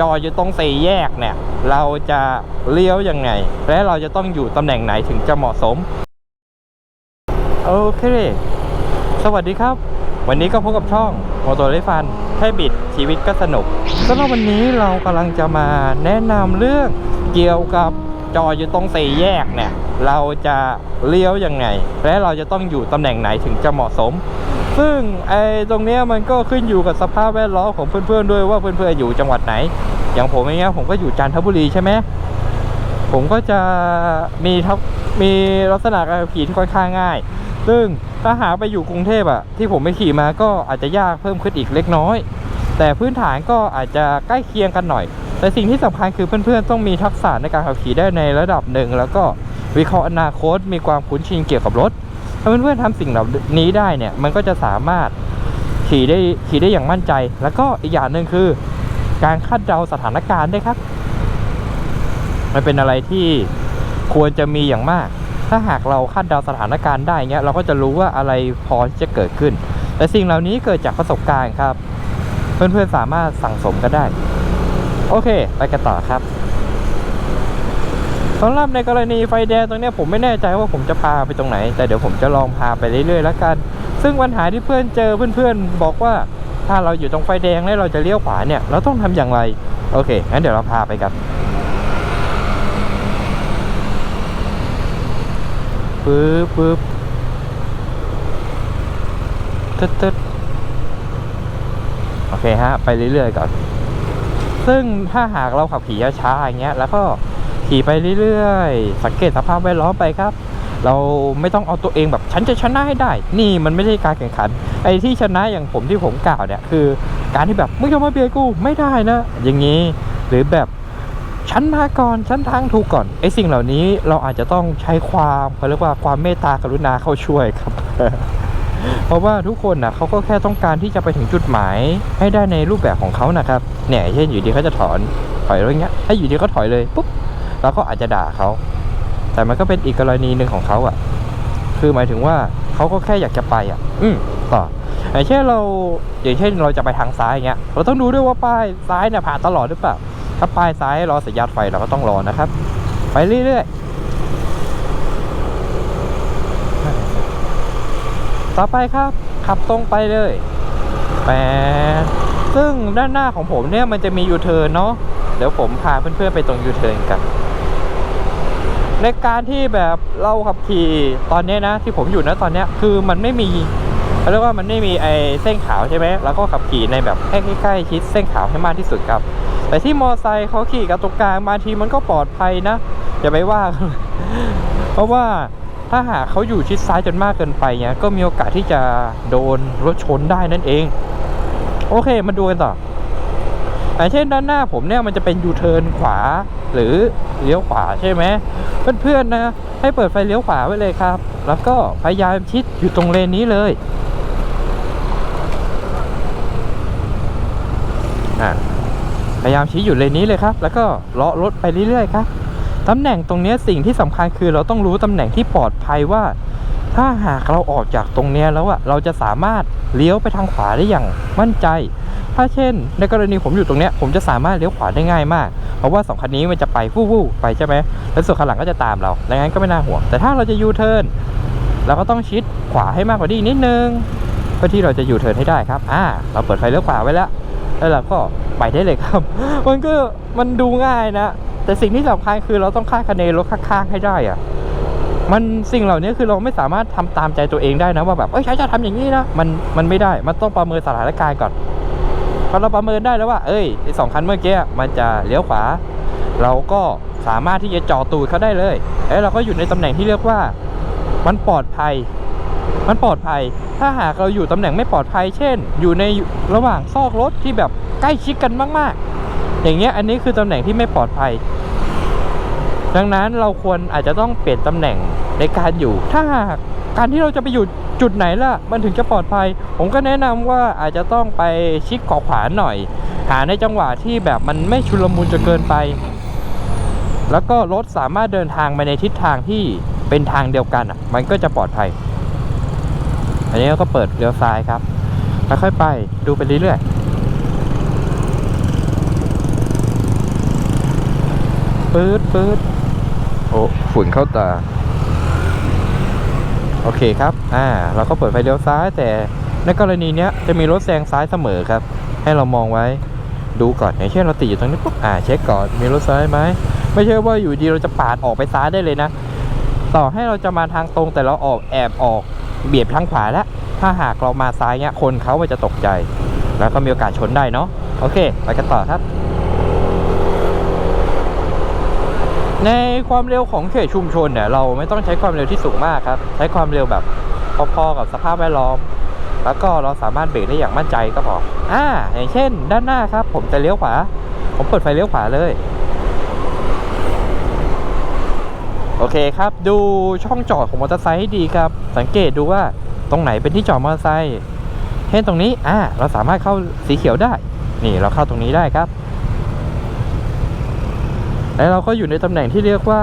จอดอยู่ตรงสี่แยกเนี่ย เราจะเลี้ยวยังไง และเราจะต้องอยู่ตำแหน่งไหนถึงจะเหมาะสม โอเค สวัสดีครับ วันนี้ก็พบกับช่องโมโตอร์ไ f ฟันแค่บิดชีวิตก็สนุกสำหรับวันนี้เรากำลังจะมาแนะนำเรื่องเกี่ยวกับจอดอยู่ตรงสี่แยกเนี่ย เราจะเลี้ยวยังไง และเราจะต้องอยู่ตำแหน่งไหนถึงจะเหมาะสม ซึ่งไอ้ตรงเนี้ยมันก็ขึ้นอยู่กับสภาพแวดล้อมของเพื่อนๆด้วยว่าเพื่อนๆอยู่จังหวัดไหน อย่างผมอย่างเงี้ยผมก็อยู่จันทบุรีใช่ไหมผมก็จะมีทับมีลักษณะการขี่ที่ค่อนข้างง่าย ซึ่งถ้าหาไปอยู่กรุงเทพอะที่ผมไปขี่มาก็อาจจะยากเพิ่มขึ้นอีกเล็กน้อย แต่พื้นฐานก็อาจจะใกล้เคียงกันหน่อย แต่สิ่งที่สำคัญคือเพื่อนๆต้องมีทักษะในการขับขี่ได้ในระดับหนึ่งแล้วก็วิเคราะห์อนาคต มีความคุ้นชินเกี่ยวกับรถ ถ้าเพื่อนๆทำสิ่งเหล่านี้ได้เนี่ย มันก็จะสามารถขี่ได้ขี่ได้อย่างมั่นใจ แล้วก็อีกอย่างหนึ่งคือ การคาดเดาสถานการณ์ได้ครับ มันเป็นอะไรที่ควรจะมีอย่างมาก ถ้าหากเราคาดเดาสถานการณ์ได้เงี้ยเราก็จะรู้ว่าอะไรพอจะเกิดขึ้น แต่สิ่งเหล่านี้เกิดจากประสบการณ์ครับ เพื่อนๆสามารถสั่งสมกันได้ โอเค ไปกันต่อครับ สำหรับในกรณีไฟแดงตรงนี้ผมไม่แน่ใจว่าผมจะพาไปตรงไหน แต่เดี๋ยวผมจะลองพาไปเรื่อยๆแล้วกัน ซึ่งปัญหาที่เพื่อนเจอเพื่อนๆ บอกว่าถ้าเราอยู่ตรงไฟแดงแล้วเราจะเลี้ยวขวาเนี่ยเราต้องทำอย่างไร โอเคงั้นเดี๋ยวเราพาไปกันปึ๊บปึ๊บตึ๊ดตึ๊ดโอเคฮะ ไปเรื่อยๆก่อน ซึ่งถ้าหากเราขับขี่ช้าๆอย่างเงี้ย แล้วก็ ขี่ไปเรื่อยๆ สังเกตสภาพแวดล้อมไปครับ เราไม่ต้องเอาตัวเองแบบฉันจะชนะให้ได้ นี่มันไม่ใช่การแข่งขัน ไอ้ที่ชนะอย่างผมที่ผมกล่าวเนี่ยคือ การที่แบบมึงจะมาเบียดกูไม่ได้นะ อย่างนี้หรือแบบฉันมาก่อนฉันทางถูกก่อนไอ้สิ่งเหล่านี้เราอาจจะต้องใช้ความเขาเรียกว่าความเมตตากรุณาเข้าช่วยครับ เพราะว่าทุกคนนะเขาก็แค่ต้องการที่จะไปถึงจุดหมายให้ได้ในรูปแบบของเขานะครับเนี่ยเช่นอยู่ดีเขาจะถอนถอยรถอย่างเงี้ยถ้าอยู่ดีเขาถอยเลยปุ๊บ เราก็อาจจะด่าเขา แต่มันก็เป็นอีกกรณีหนึ่งของเขาอะ่ะ คือหมายถึงว่าเขาก็แค่อยากจะไปอะ่ะ อืมต่ออย่างเช่นเราอย่างเช่นเราจะไปทางซ้ายอย่างเงี้ย เราต้องดูด้วยว่าป้ายซ้ายเนี่ยผ่านตลอดหรือเปล่า ถ้าป้ายซ้ายรอสัญญาณไฟเราก็ต้องรอนะครับ ไปเรื่อยๆ ต่อไปครับ ขับตรงไปเลยแปดซึ่งด้านหน้าของผมเนี่ยมันจะมียูเทิร์นเนาะ เดี๋ยวผมพาเพื่อนๆไปตรงยูเทิร์นกัน ในการที่แบบเราขับขี่ตอนนี้นะ ที่ผมอยู่นะตอนนี้คือมันไม่มีเขาเรียกว่ามันไม่มีไอ้เส้นขาวใช่ไหมแล้วก็ขับขี่ในแบบให้ใกล้ๆชิดเส้นขาวให้มากที่สุดครับ แต่ที่มอไซค์เขาขี่กับตรงกลางบางทีมันก็ปลอดภัยนะอย่าไปว่า เพราะว่าถ้าหากเขาอยู่ชิดซ้ายจนมากเกินไปเนี่ยก็มีโอกาสที่จะโดนรถชนได้นั่นเอง โอเคมาดูกันต่อ อย่างเช่นด้านหน้าผมเนี่ยมันจะเป็นยูเทิร์นขวาหรือเลี้ยวขวาใช่ไหมเพื่อนๆนะให้เปิดไฟเลี้ยวขวาไว้เลยครับ แล้วก็พยายามชิดอยู่ตรงเลนนี้เลยพยายามชี้อยู่เลนนี้เลยครับ แล้วก็เลาะรถไปเรื่อยๆครับตำแหน่งตรงนี้สิ่งที่สำคัญคือเราต้องรู้ตำแหน่งที่ปลอดภัยว่า ถ้าหากเราออกจากตรงเนี้ยแล้วอะเราจะสามารถเลี้ยวไปทางขวาได้อย่างมั่นใจ ถ้าเช่น ในกรณีผมอยู่ตรงเนี้ยผมจะสามารถเลี้ยวขวาได้ง่ายมาก เพราะว่าสองคันนี้มันจะไปฟู่ฟู่ไปใช่ไหมแล้วส่วนคันหลังก็จะตามเราดังนั้นก็ไม่น่าห่วง แต่ถ้าเราจะยูเทิร์นเราก็ต้องชิดขวาให้มากกว่านี้นิดนึงเพื่อที่เราจะยูเทิร์นให้ได้ครับ อ่า เราเปิดไฟเลี้ยวขวาไว้แล้วแล้วเราก็ไปได้เลยครับ มันก็มันดูง่ายนะ แต่สิ่งที่สำคัญคือเราต้องคาดคะเนรถข้างๆให้ได้อะมันสิ่งเหล่านี้คือเราไม่สามารถทำตามใจตัวเองได้นะว่าแบบเอ้ยฉันจะทำอย่างนี้นะมันมันไม่ได้ มันต้องประเมินสถานการณ์ก่อน พอเราประเมินได้แล้วว่า เอ้ยไอสองคันเมื่อกี้มันจะเลี้ยวขวา เราก็สามารถที่จะจ่อตูดเขาได้เลยเอ้เราก็อยู่ในตำแหน่งที่เรียกว่ามันปลอดภัย มันปลอดภัย ถ้าหากเราอยู่ตำแหน่งไม่ปลอดภัย เช่น อยู่ในระหว่างซอกรถที่แบบใกล้ชิดกันมาก ๆ อย่างเงี้ยอันนี้คือตำแหน่งที่ไม่ปลอดภัย ดังนั้นเราควรอาจจะต้องเปลี่ยนตำแหน่งในการอยู่ ถ้าหากการที่เราจะไปอยู่ จุดไหนล่ะ มันถึงจะปลอดภัย ผมก็แนะนำว่าอาจจะต้องไปชิดขอขวาหน่อย หาในจังหวะที่แบบมันไม่ชุลมุนจนเกินไป แล้วก็รถสามารถเดินทางไปในทิศทางที่เป็นทางเดียวกันอะ มันก็จะปลอดภัย อันนี้ก็เปิดเลี้ยวซ้ายครับค่อยๆไปดูไปเรื่อยๆปื๊ดปื๊ดโอ้ฝุ่นเข้าตา โอเคครับ อ่า เราก็เปิดไฟเลี้ยวซ้าย แต่ในกรณีเนี้ยจะมีรถแซงซ้ายเสมอครับ ให้เรามองไว้ดูก่อนอย่างเช่นเราติดอยู่ตรงนี้ปุ๊บ อ่า เช็คก่อน มีรถซ้ายไหม ไม่ใช่ว่าอยู่ดีเราจะปาดออกไปซ้ายได้เลยนะ ต่อให้เราจะมาทางตรงแต่เราออกแอบออก เบียดทางขวาแล้ว ถ้าหากเรามาซ้ายเนี้ยคนเขาจะตกใจ แล้วก็มีโอกาสชนได้เนาะ โอเค ไปกันต่อครับ ในความเร็วของเขตชุมชนเนี่ยเราไม่ต้องใช้ความเร็วที่สูงมากครับ ใช้ความเร็วแบบพอๆกับสภาพแวดล้อม แล้วก็เราสามารถเบรกได้อย่างมั่นใจก็พออ่าอย่างเช่น ด้านหน้าครับ ผมจะเลี้ยวขวา ผมเปิดไฟเลี้ยวขวาเลย โอเคครับ ดูช่องจอดของมอเตอร์ไซค์ให้ดีครับ สังเกตดูว่าตรงไหนเป็นที่จอดมอเตอร์ไซค์เช่นตรงนี้อ่าเราสามารถเข้าสีเขียวได้ นี่เราเข้าตรงนี้ได้ครับ แล้วเราก็อยู่ในตำแหน่งที่เรียกว่า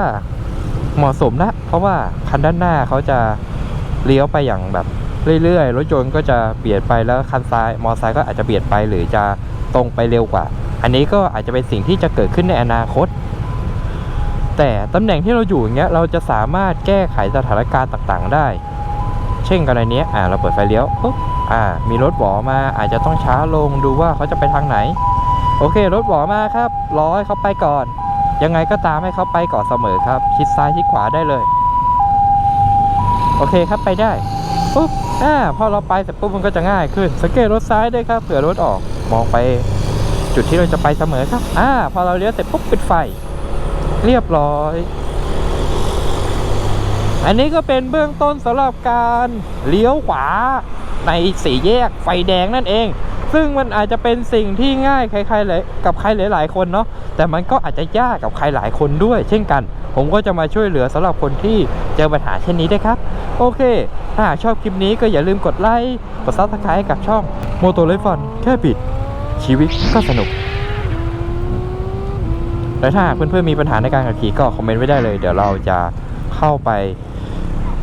เหมาะสมนะเพราะว่าคันด้านหน้าเขาจะเลี้ยวไปอย่างแบบเรื่อยๆ รถยนต์ก็จะเบียดไปแล้วคันซ้ายมอไซค์ก็อาจจะเบียดไปหรือจะตรงไปเร็วกว่า อันนี้ก็อาจจะเป็นสิ่งที่จะเกิดขึ้นในอนาคต แต่ตำแหน่งที่เราอยู่อย่างเงี้ยเราจะสามารถแก้ไขสถานการณ์ต่างๆ ได้ เช่นกรณีนี้อ่าเราเปิดไฟเลี้ยวปุ๊บอ่า มีรถหวอมาอาจจะต้องช้าลงดูว่าเขาจะไปทางไหน โอเค รถหวอมาครับรอให้เขาไปก่อน ยังไงก็ตามให้เขาไปก่อนเสมอครับ ชิดซ้ายชิดขวาได้เลย โอเคครับไปได้ปุ๊บอ่าพอเราไปเสร็จปุ๊บมันก็จะง่ายขึ้น สังเกตรถซ้ายด้วยครับเผื่อรถออกมองไปจุดที่เราจะไปเสมอครับ อ่า พอเราเลี้ยวเสร็จปุ๊บปิดไฟ เรียบร้อย อันนี้ก็เป็นเบื้องต้นสำหรับการเลี้ยวขวาในสี่แยกไฟแดงนั่นเอง ซึ่งมันอาจจะเป็นสิ่งที่ง่ายใครๆเลยกับใครหลายๆคนเนาะแต่มันก็อาจจะยากกับใครหลายคนด้วย เช่นกัน ผมก็จะมาช่วยเหลือสำหรับคนที่เจอปัญหาเช่นนี้ได้ครับ โอเค ถ้าหากชอบคลิปนี้ก็อย่าลืมกดไลค์กดซับสไครต์กับช่องโมโตเลฟอนแค่บิด ชีวิตก็สนุกและถ้าเพื่อนๆมีปัญหาในการขับขี่ก็คอมเมนต์ไว้ได้เลย เดี๋ยวเราจะเข้าไป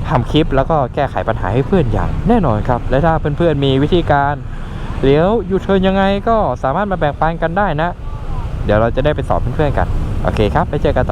ทำคลิปแล้วก็แก้ไขปัญหาให้เพื่อนอย่างแน่นอนครับ และถ้าเพื่อนๆมีวิธีการ เลี้ยวยูเทิร์นยังไงก็สามารถมาแบ่งปันกันได้นะ เดี๋ยวเราจะได้ไปสอบเพื่อนๆกัน โอเคครับ ไปเจอกันต่อ